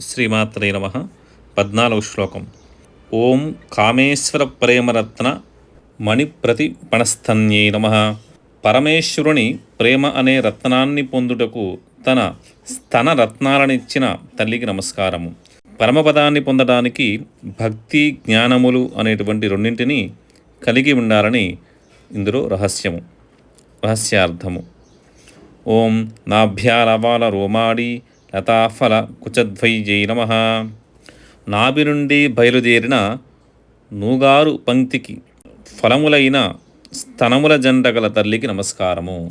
శ్రీమాత్రే నమ. పద్నాలుగు శ్లోకం. ఓం కామేశ్వర ప్రేమరత్న మణిప్రతిపణస్థన్యై నమ. పరమేశ్వరుని ప్రేమ అనే రత్నాన్ని పొందుటకు తన స్తన రత్నాలనిచ్చిన తల్లికి నమస్కారము. పరమపదాన్ని పొందడానికి భక్తి జ్ఞానములు అనేటువంటి రెండింటిని కలిగి ఉండాలని ఇందులో రహస్యము రహస్యార్థము. ఓం నాభ్యాలవాల రోమాడి లతాఫల కుచద్వైజై నమ. నాభి నుండి బయలుదేరిన నూగారు పంక్తికి ఫలములైన స్తనముల జంటగల తల్లికి నమస్కారము.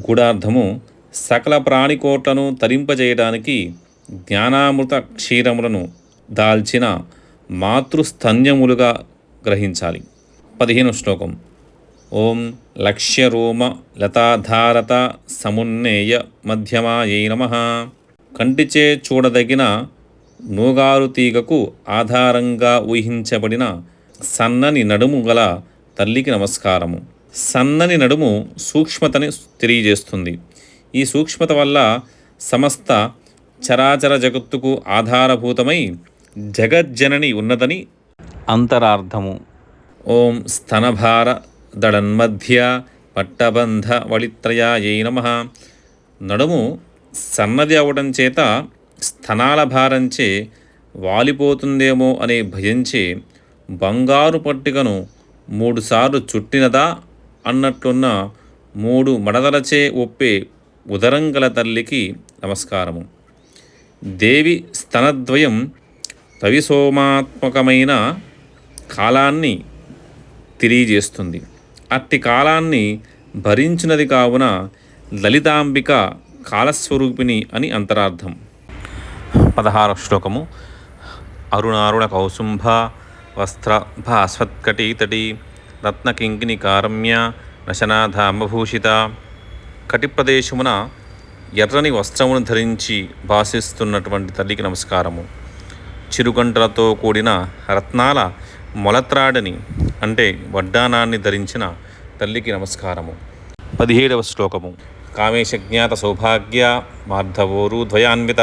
గూఢార్థము సకల ప్రాణికోట్లను తరింపజేయడానికి జ్ఞానామృత క్షీరములను దాల్చిన మాతృస్తన్యములుగా గ్రహించాలి. పదిహేను శ్లోకం. ఓం లక్ష్యరోమ లతాధారత సమున్నేయ మధ్యమాయై నమ. కంటిచే చూడదగిన నూగారు తీగకు ఆధారంగా ఊహించబడిన సన్నని నడుము గల తల్లికి నమస్కారము. సన్నని నడుము సూక్ష్మతని తెలియజేస్తుంది. ఈ సూక్ష్మత వల్ల సమస్త చరాచర జగత్తుకు ఆధారభూతమై జగజ్జనని ఉన్నదని అంతరార్థము. ఓం స్తనభార దడన్మధ్య పట్టబంధ వళిత్రయాయై నమ. నడుము సన్నది అవడం చేత స్థనాల భారంచే వాలిపోతుందేమో అనే భయంచే బంగారు పట్టికను మూడుసార్లు చుట్టినదా అన్నట్లున్న మూడు మడదలచే ఒప్పే ఉదరం గల తల్లికి నమస్కారము. దేవి స్తనద్వయం తవిసోమాత్మకమైన కాలాన్ని తెలియజేస్తుంది. అట్టి కాలాన్ని భరించినది కావున లలితాంబిక కాలస్వరూపిణి అని అంతరార్థం. పదహార శ్లోకము. అరుణారుణ కౌసుంభ వస్త్ర భాస్వత్కటీతటి రత్నకింకిని కారమ్య నశనాధాంబభూషిత కటిప్రదేశమున ఎర్రని వస్త్రమును ధరించి భాసిస్తున్నటువంటి తల్లికి నమస్కారము. చిరుగంటలతో కూడిన రత్నాల మొలత్రాడని అంటే వడ్డానాన్ని ధరించిన తల్లికి నమస్కారము. పదిహేడవ శ్లోకము. కామేశ జ్ఞాత సౌభాగ్య మార్ధవోరు ద్వయాన్విత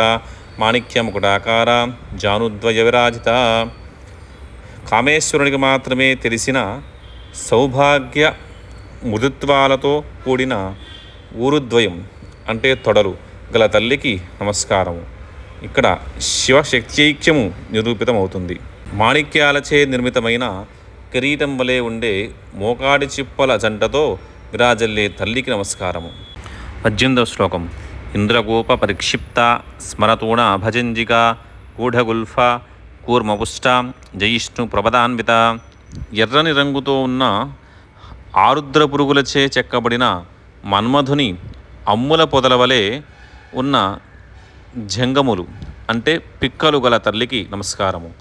మాణిక్యముకుటాకార జానుద్వయ విరాజిత కామేశ్వరునికి మాత్రమే తెలిసిన సౌభాగ్య మృదుత్వాలతో కూడిన ఊరుద్వయం అంటే తొడలు గల తల్లికి నమస్కారము. ఇక్కడ శివశక్త్యైక్యము నిరూపితమవుతుంది. మాణిక్యాలచే నిర్మితమైన కిరీటం వలె ఉండే మోకాడి చిప్పల జంటతో విరాజల్లే తల్లికి నమస్కారము. పద్దెనిమిదవ శ్లోకం. ఇంద్రగోప పరిక్షిప్త స్మరతూణ భజంజిక గూఢగుల్ఫ కూర్మపుష్ట జయిష్ణు ప్రపదాన్విత. ఎర్రని రంగుతో ఉన్న ఆరుద్ర పురుగులచే చెక్కబడిన మన్మధుని అమ్ముల పొదల వలె ఉన్న జంగములు అంటే పిక్కలు గల తల్లికి నమస్కారము.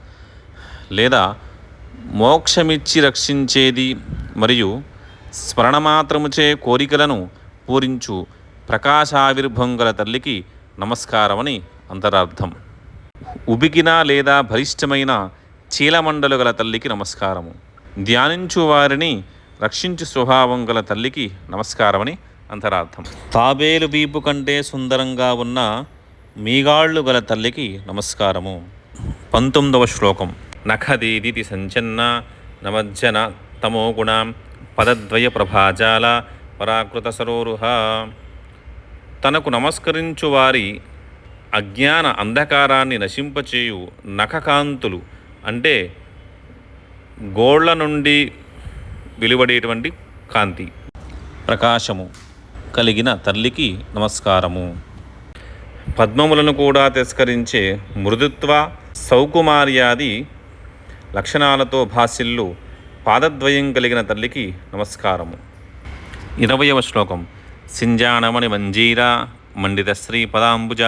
లేదా మోక్షమిచ్చి రక్షించేది మరియు స్మరణమాత్రముచే కోరికలను పూరించు ప్రకాశావిర్భం గల తల్లికి నమస్కారమని అంతరార్థం. ఉబికిన లేదా బలిష్టమైన చీలమండలు గల తల్లికి నమస్కారము. ధ్యానించు వారిని రక్షించు స్వభావం గల తల్లికి నమస్కారమని అంతరార్థం. తాబేలు వీపు కంటే సుందరంగా ఉన్న మీగాళ్ళు గల తల్లికి నమస్కారము. పంతొమ్మిదవ శ్లోకం. నఖదీదితి సంచన్న నమజ్జన తమోగుణ పదద్వయ ప్రభాజాల పరాకృత సరోరుహ. తనకు నమస్కరించు వారి అజ్ఞాన అంధకారాన్ని నశింపచేయు నఖకాంతులు అంటే గోళ్ళ నుండి వెలువడేటువంటి కాంతి ప్రకాశము కలిగిన తల్లికి నమస్కారము. పద్మములను కూడా తిరస్కరించే మృదుత్వ సౌకుమార్యాది లక్షణాలతో భాసిల్లు పాదద్వయం కలిగిన తల్లికి నమస్కారము. ఇరవయవ శ్లోకం. సింజాణమణి మంజీర మండిత శ్రీ పదాంబుజ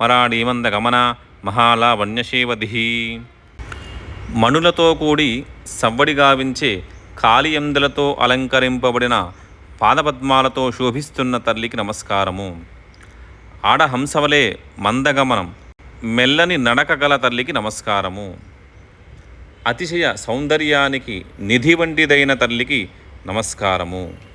మరాడీమందగమన మహాలావణ్యశీవధి మణులతో కూడి సవ్వడి గావించే కాళియందులతో అలంకరింపబడిన పాదపద్మాలతో శోభిస్తున్న తల్లికి నమస్కారము. ఆడహంసవలే మందగమనం మెల్లని నడక గల తల్లికి నమస్కారము. అతిశయ సౌందర్యానికి నిధి వంటిదైన తల్లికి నమస్కారము.